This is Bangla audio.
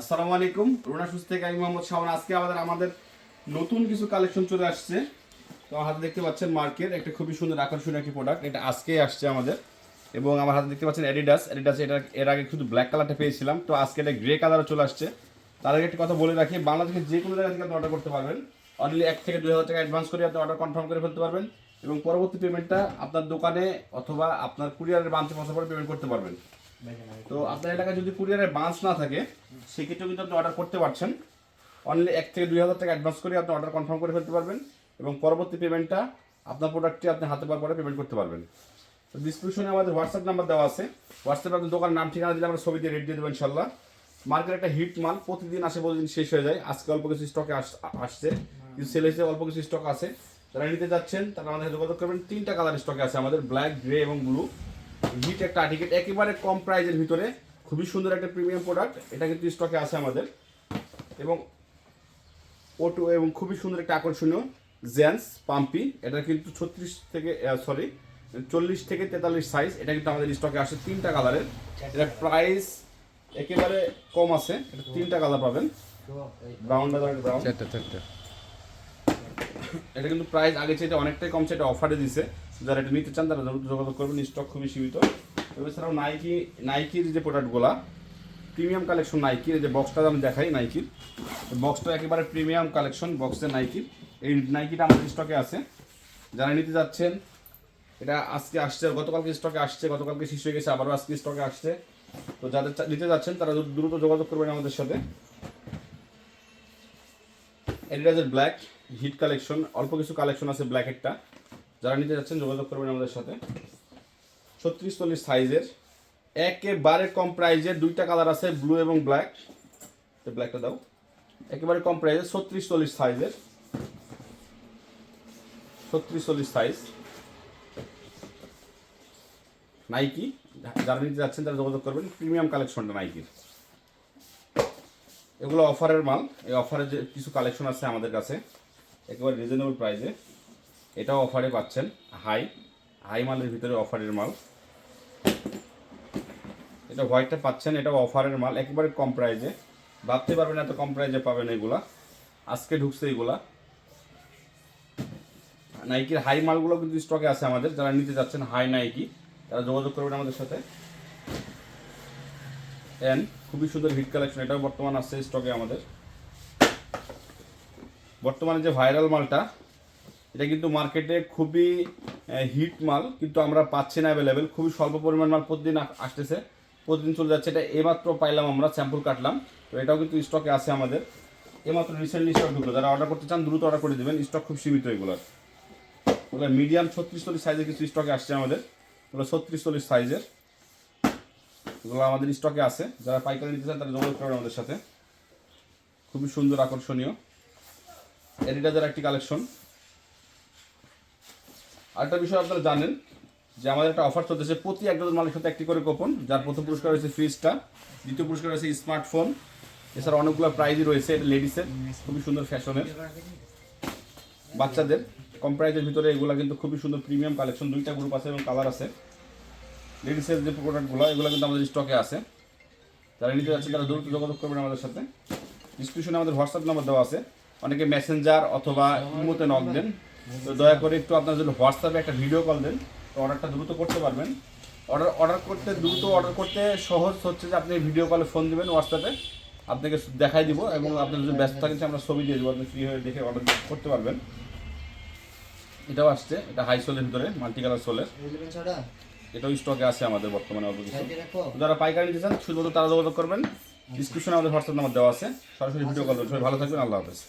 আসসালামু আলাইকুম। রোনা সুস্থ থেকে আমি মোহাম্মদ শাওন। আজকে আমাদের আমাদের নতুন কিছু কালেকশন চলে আসছে। তো আমার হাতে দেখতে পাচ্ছেন মার্কেট, একটা খুবই সুন্দর আকর্ষণীয় একটি প্রোডাক্ট এটা আজকেই আসছে আমাদের। এবং আমার হাতে দেখতে পাচ্ছেন অ্যাডিডাস অ্যাডিডাস এটা এর আগে শুধু ব্ল্যাক কালারটা পেয়েছিলাম। তো আজকে এটা গ্রে কালারও চলে আসছে। তার আগে একটা কথা বলে রাখি, বাংলাদেশের যে কোনো জায়গা থেকে আপনি অর্ডার করতে পারবেন। অনলি এক থেকে দুই হাজার টাকা অ্যাডভান্স করে আপনি অর্ডার কনফার্ম করে ফেলতে পারবেন। এবং পরবর্তী পেমেন্টটা আপনার দোকানে অথবা আপনার কুরিয়ারের বাঞ্চে পৌঁছার পরে পেমেন্ট করতে পারবেন। তো আপনার এলাকায় যদি কুরিয়ারের বাঞ্চ না থাকে, সেক্ষেত্রেও কিন্তু আপনি অর্ডার করতে পারছেন। অনলি এক থেকে দুই হাজার টাকা অ্যাডভান্স করে আপনি অর্ডার কনফার্ম করে ফেলতে পারবেন এবং পরবর্তী পেমেন্টটা আপনার প্রোডাক্টটি আপনি হাতে পরে পেমেন্ট করতে পারবেন। তো ডিসক্রিপশনে আমাদের হোয়াটসঅ্যাপ নাম্বার দেওয়া আছে। হোয়াটসঅ্যাপে আপনার দোকানের নাম, ঠিকানা দিলে আমরা ছবি দিয়ে রেট দিয়ে দেবো ইনশাল্লাহ মার্কেট একটা হিট মাল, প্রতিদিন আসে, প্রতিদিন শেষ হয়ে যায়। আজকে অল্প কিছু স্টকে আসছে। কিন্তু সেল হিসেবে অল্প কিছু স্টক আছে। যারা নিতে যাচ্ছেন, তারা আমাদের যোগাযোগ করবেন। তিনটা কালার স্টকে আছে আমাদের ব্ল্যাক গ্রে এবং ব্লু হিট একটা আর্টিকেল একেবারে কম প্রাইজের ভিতরে। খুবই সুন্দর একটা প্রিমিয়াম প্রোডাক্ট। এটা কিন্তু স্টকে আছে আমাদের। এবং ওটু এবং খুবই সুন্দর একটা আকর্ষণীয় জেন্স পাম্পি এটা কিন্তু ছত্রিশ থেকে সরি চল্লিশ থেকে তেতাল্লিশ সাইজ এটা কিন্তু আমাদের স্টকে আসে তিনটা কালারের এটা প্রাইস একেবারে কম আছে। এটা তিনটা কালার পাবেন। ব্রাউন ব্রাউন চারটা চারটা। এটা কিন্তু প্রাইস আগে চাইতে অনেকটাই কমছে এটা অফারে দিছে। যারা এটা নিতে চান তারা যোগাযোগ করবেন স্টক খুবই সীমিত। এছাড়াও নাইকি নাইকির যে প্রোডাক্টগুলা প্রিমিয়াম কালেকশন নাইকির যে বক্সটা আমি দেখাই নাইকির বক্সটা একেবারে প্রিমিয়াম কালেকশন বক্সের নাইকির এই নাইকিটা আমাদের স্টকে আছে। যারা নিতে যাচ্ছেন, এটা আজকে আসছে, গতকালকে স্টকে আসছে, গতকালকে শেষ হয়ে গেছে, আবারও আজকে স্টকে আসছে। তো যাদের নিতে যাচ্ছেন, তারা দ্রুত- দ্রুত যোগাযোগ করবেন আমাদের সাথে। এডিডাসের ব্ল্যাক হিট কালেকশন, অল্প কিছু কালেকশন আছে ব্ল্যাক একটা যারা নিতে যাচ্ছেন, যোগাযোগ করবেন আমাদের সাথে। ছত্রিশ চল্লিশ সাইজের, একেবারে কম প্রাইজের দুইটা কালার আছে, ব্লু এবং ব্ল্যাক। ব্ল্যাকটা দাও। একেবারে কম প্রাইজের ছত্রিশ চল্লিশ সাইজের। ছত্রিশ চল্লিশ সাইজ। নাইকি যারা নিতে যাচ্ছেন, তারা যোগাযোগ করবেন। প্রিমিয়াম কালেকশনটা নাইকির এগুলো অফারের মাল। এই অফারের যে কিছু কালেকশন আছে আমাদের কাছে। একেবারে রিজনেবল প্রাইসে এটাও অফারে পাচ্ছেন হাই হাই মালের ভিতরে অফারের মাল। এটা হোয়াইটটা পাচ্ছেন, এটাও অফারের মাল, একেবারে কম প্রাইসে ভাবতে পারবেন এত কম প্রাইসে পাবেন এগুলা। আজকে ঢুকছে এগুলা। নাইকির হাই মালগুলো কিন্তু স্টকে আছে আমাদের। যারা নিতে যাচ্ছেন হাই নাইকি তারা যোগাযোগ করবেন আমাদের সাথে। এন্ড খুবই সুন্দর হিট কালেকশন এটাও বর্তমান আছে স্টকে আমাদের। বর্তমানে যে ভাইরাল মালটা, এটা কিন্তু মার্কেটে খুবই হিট মাল, কিন্তু আমরা পাচ্ছি না অ্যাভেলেবেল খুবই স্বল্প পরিমাণ মাল প্রতিদিন আসতেছে, প্রতিদিন চলে যাচ্ছে। এটা এমাত্র পাইলাম আমরা স্যাম্পল কাটলাম। তো এটাও কিন্তু স্টকে আছে আমাদের। এমাত্র রিসেন্টলি স্টক ঢুকলো। যারা অর্ডার করতে চান, দ্রুত অর্ডার করে দেবেন। স্টক খুব সীমিত এগুলোর। ওগুলো মিডিয়াম ছত্রিশ চল্লিশ সাইজের কিছু স্টকে আসছে আমাদের। ওগুলো ছত্রিশ চল্লিশ সাইজের এগুলো আমাদের স্টকে আছে। যারা পাইকারি নিতে চান, তারা যোগাযোগ করবেন আমাদের সাথে। খুবই সুন্দর, আকর্ষণীয়। এডিডাজের একটি কালেকশন আরেকটা বিষয় আপনারা জানেন যে আমাদের একটা অফার চলতেছে, প্রতি এক ডজন মালের সাথে একটি করে কোপন যার প্রথম পুরস্কার রয়েছে ফ্রিজটা দ্বিতীয় পুরস্কার রয়েছে স্মার্টফোন এছাড়া অনেকগুলো প্রাইজই রয়েছে লেডিসের খুবই সুন্দর ফ্যাশনের বাচ্চাদের, কম প্রাইজের ভিতরে এগুলো কিন্তু খুবই সুন্দর প্রিমিয়াম কালেকশন দুইটা গ্রুপ আছে এবং কালার আছে। লেডিসের যে প্রোডাক্টগুলো এগুলো কিন্তু আমাদের স্টকে আছে। যারা নিতে যাচ্ছে, তারা দ্রুত যোগাযোগ করবেন আমাদের সাথে। ডিসক্রিপশনে আমাদের হোয়াটসঅ্যাপ নাম্বার দেওয়া আছে। অনেকে মেসেঞ্জার অথবা ইমোতে নক দেন। তো দয়া করে একটু আপনার যদি হোয়াটসঅ্যাপে একটা ভিডিও কল দেন। তো অর্ডারটা দ্রুত করতে পারবেন। অর্ডার অর্ডার করতে, দ্রুত অর্ডার করতে সহজ হচ্ছে যে আপনি ভিডিও কলে ফোন দিবেন হোয়াটসঅ্যাপে। আপনাকে দেখাই দিব এবং আপনার যদি ব্যস্ত থাকেন আমরা ছবি দিয়ে দেবো, আপনি ফ্রি হয়ে দেখে অর্ডার করতে পারবেন। এটাও আসছে, এটা হাই সোলের ভিতরে মাল্টি কালার সোলের এটাও স্টকে আছে আমাদের বর্তমানে অল্প কিছু। যারা পাইকারি নিতে চান, শুধুমাত্র তারা যোগাযোগ করবেন। ডিসক্রিপশনে আমাদের হোয়াটসঅ্যাপ নাম্বার দেওয়া আছে। সরাসরি ভিডিও কল সবাই ভালো থাকবেন, আল্লাহ হাফেজ।